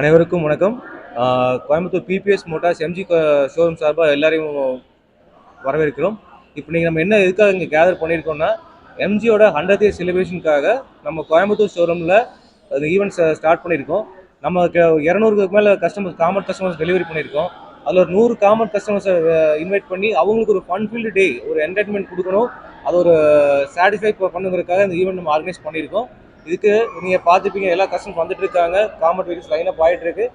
அனைவருக்கும் வணக்கம். Coimbatore BBS Motors MG showroom சார்பாக எல்லாரையும் வரவேற்கிறோம். இப்போ நீங்கள் நம்ம என்ன எதுக்காக இங்கே கேதர் பண்ணியிருக்கோம்னா எம்ஜியோட ஹண்ட்ரட் இயர் செலிப்ரேஷனுக்காக நம்ம கோயம்புத்தூர் ஷோரூமில் அந்த ஈவெண்ட்ஸை ஸ்டார்ட் பண்ணியிருக்கோம். நம்ம இரநூறுக்கு மேலே கஸ்டமர்ஸ் காமன் கஸ்டமர்ஸ் டெலிவரி பண்ணியிருக்கோம். அதில் ஒரு நூறு காமன் கஸ்டமர்ஸை இன்வைட் பண்ணி அவங்களுக்கு ஒரு ஃபன் ஃபீல்டு டே ஒரு என்டர்டைன்மெண்ட் கொடுக்கணும். அது ஒரு சாட்டிஸ்ஃபை பண்ணுங்கிறதுக்காக இந்த ஈவெண்ட் நம்ம ஆர்கனைஸ் பண்ணியிருக்கோம். இதுக்கு நீங்கள் பார்த்துப்பீங்க எல்லா கஸ்டமர்ஸ் வந்துட்டு இருக்காங்க காமன் வெஹிக்கிள்ஸ் லைனாக ஆயிட்டு இருக்கு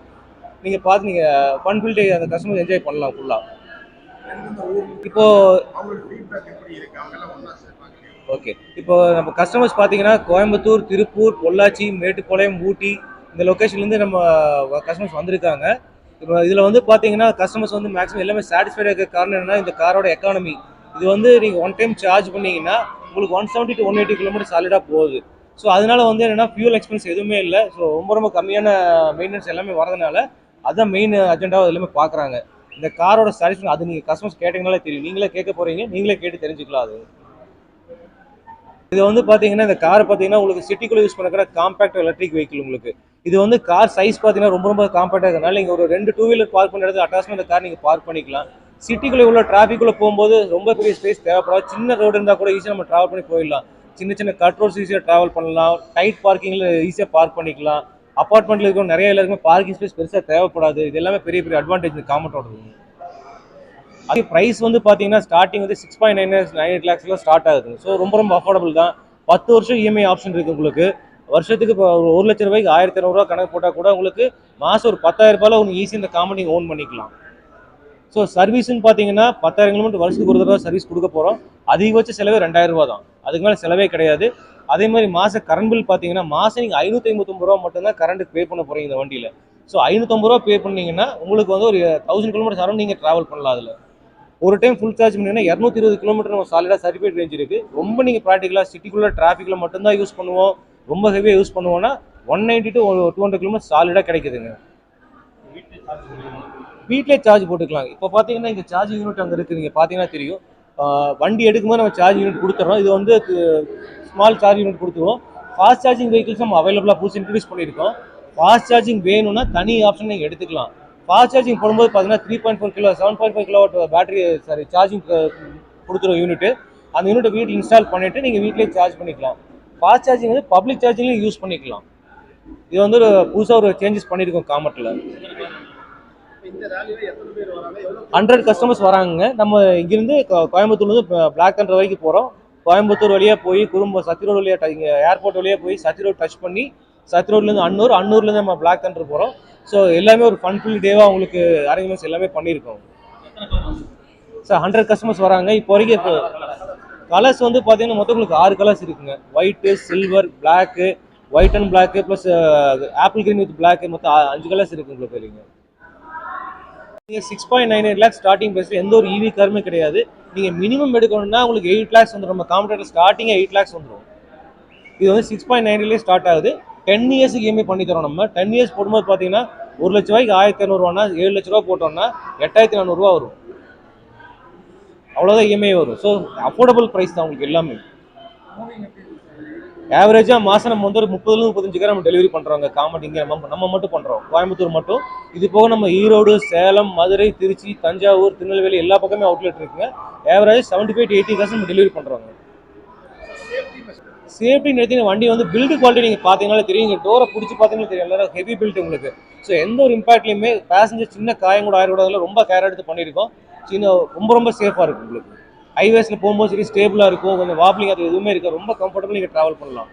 நீங்கள் பார்த்து நீங்கள் ஃபன் ஃபீல்டு டே அந்த கஸ்டமர் என்ஜாய் பண்ணலாம் ஃபுல்லாக இப்போ ஓகே இப்போ நம்ம கஸ்டமர்ஸ் பார்த்தீங்கன்னா கோயம்புத்தூர் திருப்பூர் பொள்ளாச்சி மேட்டுப்பாளையம் ஊட்டி இந்த லொக்கேஷன்லேருந்து நம்ம கஸ்டமர்ஸ் வந்திருக்காங்க. இப்போ இதில் வந்து பார்த்தீங்கன்னா கஸ்டமர்ஸ் வந்து மேக்ஸிமம் எல்லாமே சாட்டிஸ்ஃபைடாக இருக்க காரணம் என்னன்னா இந்த காரோட எக்கானமி இது வந்து நீங்கள் ஒன் டைம் சார்ஜ் பண்ணிங்கன்னா உங்களுக்கு one seventy to one eighty kilometre சாலிடாக போகுது. ஸோ அதனால வந்து என்னன்னா ஃபியூல் எக்ஸ்பென்ஸ் எதுவுமே இல்லை. ஸோ ரொம்ப ரொம்ப கம்மியான மெயின்டெனன்ஸ் எல்லாமே வரதுனால அதான் மெயின் அஜெண்டாவை எல்லாமே பார்க்குறாங்க இந்த காரோட சாட்டிஸ்ஃபேக்ஷன் அது நீங்கள் கஸ்டமர்ஸ் கேட்டீங்கனாலே தெரியும். நீங்களே கேட்க போகிறீங்க நீங்களே கேட்டு தெரிஞ்சுக்கலாம் அது. இது வந்து பார்த்தீங்கன்னா இந்த கார் பார்த்தீங்கன்னா உங்களுக்கு சிட்டிக்குள்ளே யூஸ் பண்ணுற காம்பேக்ட் எலக்ட்ரிக் வெஹிக்கிள் உங்களுக்கு. இது வந்து கார் சைஸ் பார்த்தீங்கன்னா ரொம்ப ரொம்ப காம்பேக்டாக இருக்கிறதுனால நீங்கள் ஒரு ரெண்டு டூ வீலர் பார்க் பண்ணுற அட்டாச்மெண்ட் இந்த கார் நீங்கள் பார்க் பண்ணிக்கலாம். சிட்டிக்குள்ளே உள்ள டிராஃபிக்குள்ளே போகும்போது ரொம்ப பெரிய ஸ்பேஸ் தேவைப்படாது. சின்ன ரோடு இருந்தால் கூட ஈஸியாக நம்ம ட்ராவல் பண்ணி போயிடலாம். சின்ன சின்ன கட் ரோட்ஸ் ஈஸியாக ட்ராவல் பண்ணலாம். டைட் பார்க்கிங்கில் ஈஸியாக பார்க் பண்ணிக்கலாம். அப்பார்ட்மெண்ட்டில் இருக்கிற நிறைய எல்லாருக்குமே பார்க்கிங் ஸ்பேஸ் பெருசாக தேவைப்படாது. இது எல்லாமே பெரிய பெரிய அட்வான்டேஜ் இந்த காமெட்டோடது அது ப்ரைஸ் வந்து பார்த்தீங்கன்னா ஸ்டார்டிங் வந்து six point nine nine eight லேக்ஸ்லாம் start ஆகுது. ஸோ ரொம்ப ரொம்ப அஃபோர்டபுள் தான். பத்து வருஷம் இஎம்ஐ ஆப்ஷன் இருக்குது உங்களுக்கு. வருஷத்துக்கு இப்போ ஒரு ஒரு லட்ச ரூபாய்க்கு ஆயிரத்தி இரநூறுவா கணக்கு போட்டால் கூட உங்களுக்கு மாதம் ஒரு பத்தாயிரம் ரூபாயில் உங்களுக்கு ஈஸி இந்த காமெடி ஓன் பண்ணிக்கலாம். ஸோ சர்வீஸ்னு பார்த்தீங்கன்னா பத்தாயிரம் கிலோமீட்டர் வருஷத்துக்கு ஒரு தடவை சர்வீஸ் கொடுக்க போகிறோம் அதிகபட்ச செலவே ரெண்டாயிரம் ரூபா தான். அதுக்கு மேலே செலவே கிடையாது. அதே மாதிரி மாத கரண்ட் பில் பார்த்தீங்கன்னா மாதம் நீங்கள் ஐநூற்றி ஐம்பத்தொம்பது ரூபா மட்டும்தான் கரண்ட்டுக்கு பே பண்ண போகிறீங்க இந்த வண்டியில். ஸோ ஐநூற்றம்பது ரூபா பே பண்ணிங்கன்னா உங்களுக்கு வந்து ஒரு தௌசண்ட் கிலோமீட்டர் சரௌண்ட் நீங்கள் ட்ராவல் பண்ணலாம் அதில். ஒரு டைம் ஃபுல் சார்ஜ் பண்ணிங்கன்னா இரநூத்தி இருபது கிலோமீட்டர் நம்ம சாலிடாக சர்டிஃபைட் ரேஞ்ச் இருக்குது ரொம்ப நீங்கள் ப்ராக்டிக்கலாக சிட்டிக்குள்ளே டிராஃபிக்கில் மட்டும்தான் யூஸ் பண்ணுவோம். ரொம்ப ஹெவியாக யூஸ் பண்ணுவோம்னா one ninety to two hundred kilometre சாலிடாக கிடைக்குதுங்க. வீட்டிலே சார்ஜ் போட்டுக்கலாம் இப்போ பார்த்தீங்கன்னா இங்கே சார்ஜிங் யூனிட் அங்கே இருக்குது நீங்கள் பார்த்தீங்கன்னா தெரியும். வண்டி எடுக்கும்போது நம்ம சார்ஜ் யூனிட் கொடுத்துறோம். இது வந்து ஸ்மால் சார்ஜ் யூனிட் கொடுத்துருவோம். ஃபாஸ்ட் சார்ஜிங் வெஹிக்கிள்ஸ் நம்ம அவைலபிளாக புதுசு இன்ட்ரடியூஸ் பண்ணியிருக்கோம். ஃபாஸ்ட் சார்ஜிங் வேணும்னா தனி ஆப்ஷன் நீங்கள் எடுத்துக்கலாம். ஃபாஸ்ட் சார்ஜிங் போடும்போது பார்த்தீங்கன்னா three point four kilo seven point five kilo battery sorry charging கொடுத்துருவோம் யூனிட்டு அந்த யூனிட்டை வீட்டில் இன்ஸ்டால் பண்ணிவிட்டு நீங்கள் வீட்டிலேயே சார்ஜ் பண்ணிக்கலாம். ஃபாஸ்ட் சார்ஜிங் வந்து பப்ளிக் சார்ஜிங்லேயும் யூஸ் பண்ணிக்கலாம். இது வந்து ஒரு புதுசாக ஒரு சேஞ்சஸ் பண்ணியிருக்கோம் காமர்ட்டில் ஹண்ட்ரட் கஸ்டமர்ஸ் வராங்க. நம்ம இங்கிருந்து கோயம்புத்தூர்லேருந்து பிளாக் தண்டர் வரைக்கும் போகிறோம் கோயம்புத்தூர் வழியாக போய் குடும்பம் சத்தி ரோடு வழியாக இங்கே ஏர்போர்ட் வழியாக போய் சத்தி ரோடு டச் பண்ணி சத்தி ரோட்லேருந்து அன்னூர் அன்னூர்லேருந்து நம்ம பிளாக் தண்டர் போகிறோம் ஸோ எல்லாமே ஒரு ஃபன்ஃபுல் டேவாக உங்களுக்கு அரேஞ்ச்மெண்ட்ஸ் எல்லாமே பண்ணியிருக்கோம். சார் ஹண்ட்ரட் கஸ்டமர்ஸ் வராங்க. இப்போ வரைக்கும் இப்போ கலர்ஸ் வந்து பார்த்தீங்கன்னா மொத்தம் உங்களுக்கு ஆறு கலர்ஸ் இருக்குங்க. White silver black white and black plus apple green with black மொத்தம் அஞ்சு கலர்ஸ் இருக்குது உங்களுக்கு இல்லைங்க நீங்கள் six point nine eight lakhs starting ப்ரைஸில் எந்த ஒரு இவி காருமே கிடையாது. நீங்கள் மினிமம் எடுக்கணும்னா உங்களுக்கு எயிட் லேக்ஸ் வந்துடும் நம்ம காம்படேட்டர் ஸ்டார்டிங் எயிட் லேக்ஸ் வந்துடும் இது வந்து சிக்ஸ் பாயிண்ட் நைன்லேயே ஸ்டார்ட் ஆகுது. டென் இயர்ஸுக்கு இஎம்ஐ பண்ணி தரோம் நம்ம. டென் இயர்ஸ் போடும்போது பார்த்தீங்கன்னா ஒரு லட்ச ரூபாய்க்கு ஆயிரத்தி இரநூறுவானா ஏழு லட்ச ரூபா போட்டோம்னா எட்டாயிரத்தி நானூறுரூவா வரும். அவ்வளோதான் இஎம்ஐ வரும். ஸோ அஃபோர்டபுள் ப்ரைஸ் தான் உங்களுக்கு எல்லாமே. ஆவரேஜாக மாதம் நம்ம வந்து ஒரு முப்பதுலேருந்து முப்பத்தஞ்சு கிராம் நம்ம டெலிவரி பண்ணுறோங்க காமெடி இங்கே நம்ம நம்ம மட்டும் பண்ணுறோம் கோயம்புத்தூர் மட்டும். இது போக நம்ம ஈரோடு சேலம் மதுரை திருச்சி தஞ்சாவூர் திருநெல்வேலி எல்லா பக்கமே அவுட்லெட் இருக்குங்க. ஆவரேஜ் செவன்ட்டி ஃபைவ் எயிட்டி காசு நம்ம டெலிவரி பண்ணுறோங்க சேஃப்டி நிறுத்தி வண்டி வந்து பில்டு குவாலிட்டி நீங்கள் பார்த்தீங்கனாலே தெரியும். இங்கே டோரை பிடிச்சி பார்த்தீங்கன்னா தெரியும். எல்லாரும் ஹெவி பில்ட் உங்களுக்கு. ஸோ எந்த ஒரு இம்பாக்ட்லையுமே பேசஞ்சர் சின்ன காயம் கூட ஆயிரக்கூடாதுல ரொம்ப கேர் எடுத்து பண்ணியிருக்கோம். சின்ன ரொம்ப ரொம்ப சேஃபாக இருக்கும் உங்களுக்கு. ஹைவேஸில் போகும்போது சரி ஸ்டேபிளாக இருக்கும். கொஞ்சம் வாப்லிங் அது எதுவுமே இருக்காது. ரொம்ப கம்ஃபர்டபுள் நீங்கள் ட்ராவல் பண்ணலாம்.